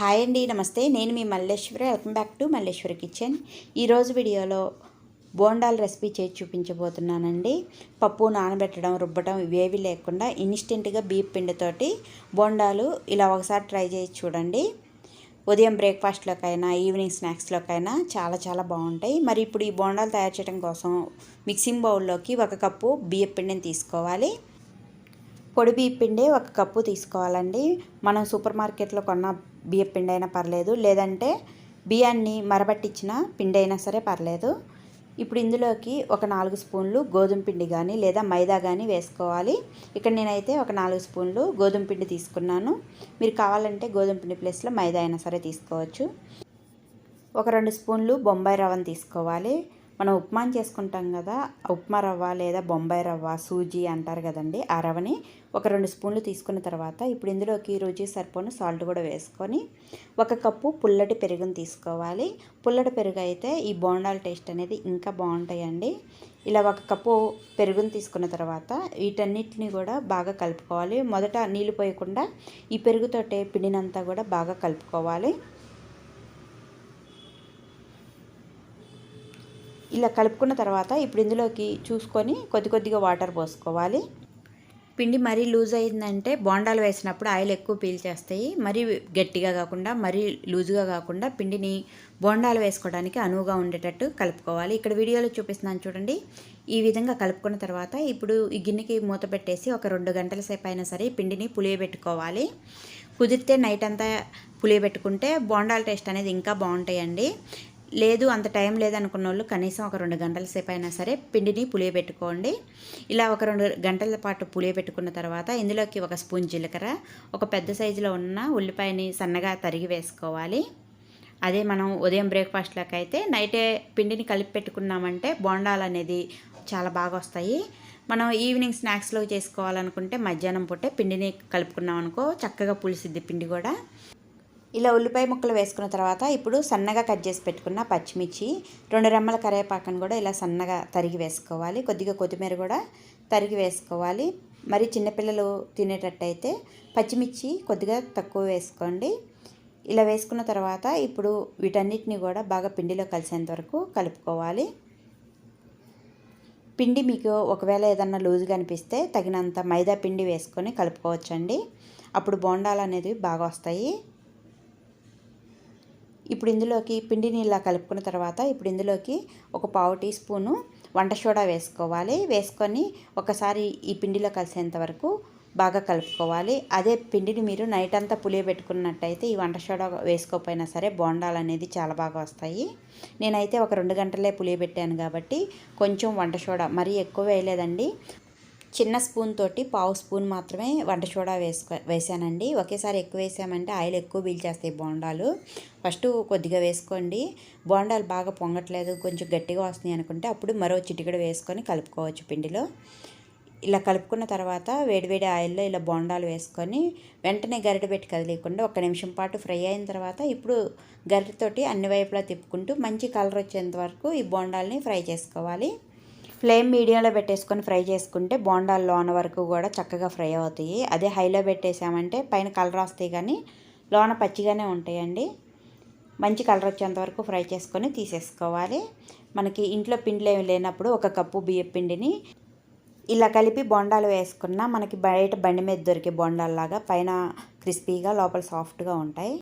Hi అండి నమస్తే. నేను మీ Malleswari. Welcome back to Malleswari kitchen ఈరోజు వీడియోలో బోండాల రెసిపీ చేసి చూపించబోతున్నానండి. పప్పు నానబెట్టడం రుబ్బడం ఇవేవి లేకుండా ఇన్స్టెంట్గా బీప్ పిండితోటి బోండాలు ఇలా ఒకసారి ట్రై చేసి చూడండి. ఉదయం బ్రేక్ఫాస్ట్లోకైనా ఈవినింగ్ స్నాక్స్లోకైనా చాలా చాలా బాగుంటాయి. మరి ఇప్పుడు ఈ బోండాలు తయారు చేయడం కోసం మిక్సింగ్ బౌల్లోకి ఒక కప్పు బియ్యం పిండిని తీసుకోవాలి. పొడి బియ్యపిండి ఒక కప్పు తీసుకోవాలండి. మనం సూపర్ మార్కెట్లో కొన్న బియ్యపిండి అయినా పర్లేదు లేదంటే బియ్యాన్ని మరబట్టించిన పిండి అయినా సరే పర్లేదు. ఇప్పుడు ఇందులోకి ఒక నాలుగు స్పూన్లు గోధుమ పిండి కానీ లేదా మైదా కానీ వేసుకోవాలి. ఇక్కడ నేనైతే ఒక నాలుగు స్పూన్లు గోధుమ పిండి తీసుకున్నాను. మీరు కావాలంటే గోధుమ పిండి ప్లేస్లో మైదా అయినా సరే తీసుకోవచ్చు. ఒక రెండు స్పూన్లు బొంబాయి రవ్వను తీసుకోవాలి. మనం ఉప్మా చేసుకుంటాం కదా ఉప్మా రవ్వ లేదా బొంబాయి రవ్వ సూజీ అంటారు కదండి ఆ రవ్వని ఒక రెండు స్పూన్లు తీసుకున్న తర్వాత ఇప్పుడు ఇందులోకి రుచి సరిపోను సాల్ట్ కూడా వేసుకొని ఒక కప్పు పుల్లటి పెరుగుని తీసుకోవాలి. పుల్లటి పెరుగు అయితే ఈ బోండాల టేస్ట్ అనేది ఇంకా బాగుంటాయండి. ఇలా ఒక కప్పు పెరుగుని తీసుకున్న తర్వాత వీటన్నిటిని కూడా బాగా కలుపుకోవాలి. మొదట నీళ్ళు పోయకుండా ఈ పెరుగుతోటే పిండినంతా కూడా బాగా కలుపుకోవాలి. ఇలా కలుపుకున్న తర్వాత ఇప్పుడు ఇందులోకి చూసుకొని కొద్ది కొద్దిగా వాటర్ పోసుకోవాలి. పిండి మరీ లూజ్ అయిందంటే బోండాలు వేసినప్పుడు ఆయిల్ ఎక్కువ పీల్చేస్తాయి. మరీ గట్టిగా కాకుండా మరీ లూజుగా కాకుండా పిండిని బోండాలు వేసుకోవడానికి అనువుగా ఉండేటట్టు కలుపుకోవాలి. ఇక్కడ వీడియోలో చూపిస్తున్నాను చూడండి. ఈ విధంగా కలుపుకున్న తర్వాత ఇప్పుడు ఈ గిన్నెకి మూత పెట్టేసి ఒక రెండు గంటల సేపు అయినా సరే పిండిని పులియబెట్టుకోవాలి కుదిరితే నైట్ అంతా పులియబెట్టుకుంటే బోండాల టేస్ట్ అనేది ఇంకా బాగుంటాయండి. లేదు అంత టైం లేదనుకున్న వాళ్ళు కనీసం ఒక రెండు గంటల సేపు అయినా సరే పిండిని పులియబెట్టుకోండి. ఇలా ఒక రెండు గంటల పాటు పులియబెట్టుకున్న తర్వాత ఇందులోకి ఒక స్పూన్ జీలకర్ర ఒక పెద్ద సైజులో ఉన్న ఉల్లిపాయని సన్నగా తరిగి వేసుకోవాలి. అదే మనం ఉదయం బ్రేక్ఫాస్ట్లోకి అయితే నైటే పిండిని కలిపి పెట్టుకున్నామంటే బోండాలు అనేది చాలా బాగా వస్తాయి. మనం ఈవినింగ్ స్నాక్స్లో చేసుకోవాలనుకుంటే మధ్యాహ్నం పుట్టే పిండిని కలుపుకున్నాం అనుకో చక్కగా పులిసిద్ది పిండి కూడా. ఇలా ఉల్లిపాయ ముక్కలు వేసుకున్న తర్వాత ఇప్పుడు సన్నగా కట్ చేసి పెట్టుకున్న పచ్చిమిర్చి రెండు రెమ్మల కరివేపాకను కూడా ఇలా సన్నగా తరిగి వేసుకోవాలి. కొద్దిగా కొత్తిమీర కూడా తరిగి వేసుకోవాలి. మరి చిన్నపిల్లలు తినేటట్టయితే పచ్చిమిర్చి కొద్దిగా తక్కువ వేసుకోండి. ఇలా వేసుకున్న తర్వాత ఇప్పుడు వీటన్నిటిని కూడా బాగా పిండిలో కలిసేంత వరకు కలుపుకోవాలి. పిండి మీకు ఒకవేళ ఏదన్నా లూజ్గా అనిపిస్తే తగినంత మైదా పిండి వేసుకొని కలుపుకోవచ్చండి. అప్పుడు బోండాలు అనేది బాగా వస్తాయి. ఇప్పుడు ఇందులోకి పిండిని ఇలా కలుపుకున్న తర్వాత ఇప్పుడు ఇందులోకి ఒక పావు టీ స్పూను వంట సోడా వేసుకోవాలి. వేసుకొని ఒకసారి ఈ పిండిలో కలిసేంత వరకు బాగా కలుపుకోవాలి. అదే పిండిని మీరు నైట్ అంతా పులియబెట్టుకున్నట్టయితే ఈ వంట సోడా వేసుకోకపోయినా సరే బోండాలు అనేది చాలా బాగా వస్తాయి. నేనైతే ఒక రెండు గంటలే పులియబెట్టాను కాబట్టి కొంచెం వంట సోడా మరీ ఎక్కువ వేయలేదండి. చిన్న స్పూన్ తోటి పావు స్పూన్ మాత్రమే వంట సోడా వేసుకో వేసానండి. ఒకేసారి ఎక్కువ వేసామంటే ఆయిల్ ఎక్కువ పీల్చేస్తాయి బోండాలు. ఫస్ట్ కొద్దిగా వేసుకోండి. బోండాలు బాగా పొంగట్లేదు కొంచెం గట్టిగా వస్తున్నాయి అనుకుంటే అప్పుడు మరో చిటికడ వేసుకొని కలుపుకోవచ్చు పిండిలో. ఇలా కలుపుకున్న తర్వాత వేడివేడి ఆయిల్లో ఇలా బోండాలు వేసుకొని వెంటనే గరిట పెట్టి కదిలేయకుండా ఒక నిమిషం పాటు ఫ్రై అయిన తర్వాత ఇప్పుడు గరిటతోటి అన్ని వైపులా తిప్పుకుంటూ మంచి కలర్ వచ్చేంత వరకు ఈ బోండాలని ఫ్రై చేసుకోవాలి. ఫ్లేమ్ మీడియంలో పెట్టేసుకొని ఫ్రై చేసుకుంటే బోండాలు లోన వరకు కూడా చక్కగా ఫ్రై అవుతాయి. అదే హైలో పెట్టేసామంటే పైన కలర్ వస్తాయి కానీ లోన పచ్చిగానే ఉంటాయండి. మంచి కలర్ వచ్చేంత వరకు ఫ్రై చేసుకొని తీసేసుకోవాలి. మనకి ఇంట్లో పిండిలు ఏమి లేనప్పుడు ఒక కప్పు బియ్య పిండిని ఇలా కలిపి బొండాలు వేసుకున్న మనకి బయట బండి మీద దొరికే బొండాల్లాగా పైన క్రిస్పీగా లోపల సాఫ్ట్గా ఉంటాయి.